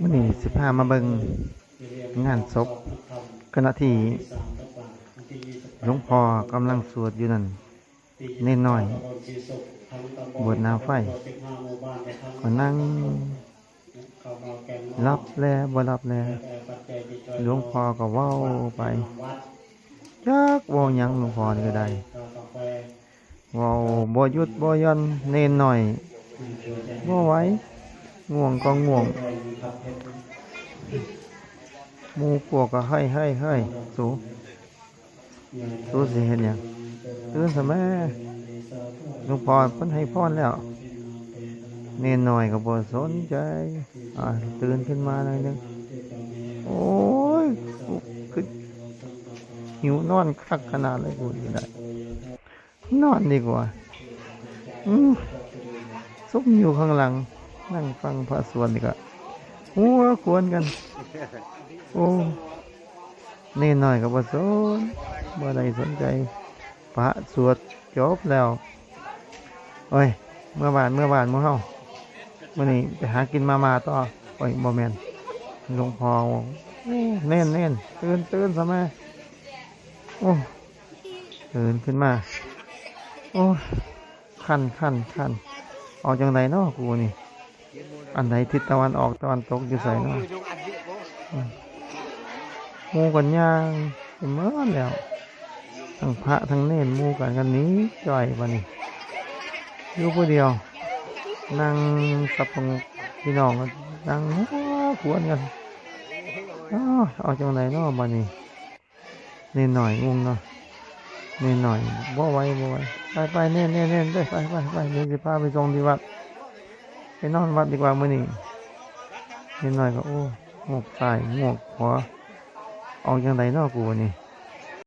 มื้อนี้สิพามาเบิงงานศพขณะที่หลวงพ่อกำลังสวดอยู่นั่นเน้นน้อย บวชนาไฟก็นั่งรับแลบ่รับแล้วหลวงพ่อก็ว้าไปจักว้าหยังหลวงพ่อนี่ก็ได้ว้าบ่ยุดบ่ย่อนเน้นหน่อย บ่ไหวง่วงก็ง่วงมูพวกก็ให้ให้ให้สูสูสิเห็นหยังตื่นสมัยหลวงพ่อเพิ่นให้พรแล้ว เน้นหน่อยก็บ่สนใจตื่นขึ้นมาหน่อยนึงโอ้ยกูคือหิวนอนคักขนาดเลยกูนี่ได้นอนดีกว่า อืม ซุ่มอยู่ข้างหลัง นั่งฟังพระสวดนี่ก็หัวควรกัน โอ้เน่นหน่อยกับบ่สนบ่ได้สนใจ พระสวดจบแล้วโอ้ย เมื่อวานเมื่อวานมื้อเฮามื้อนี้ไปหากินมามาต่อโอ้ยบ่แม่นหลวงพ่อบอกโอ้เน่นเน่นตื่นตื่นซะแม่โอ้ตื่นขึ้นมา โอ้ คันคันคัน ออกจังไดเนาะกูนี่ อันไหนทิศตะวันออกตะวันตกอยู่ไสเนาะมูกันย่างเมื่อแล้วทั้งพระทั้งเน้นมูกันกันนี้จ่อยวันนี้อยู่ผู้เดียว นั่งกับพี่น้องกันนั่งขวนกันอ้าวเอาจังไหนเนาะบันนี้เน้นหน่อยงงเนาะเน้นหน่อยบ่ไหวบ่ไหว ไปไปเน้นเน้นเน้นไปไปไปไปเดี๋ยวจะพาไปส่งที่วัดไปนอนวัดดีกว่ามื้อนี้เห็นหน่อยก็โอ้งวกใต้งวกหัวออกยังไงนาะกูนี่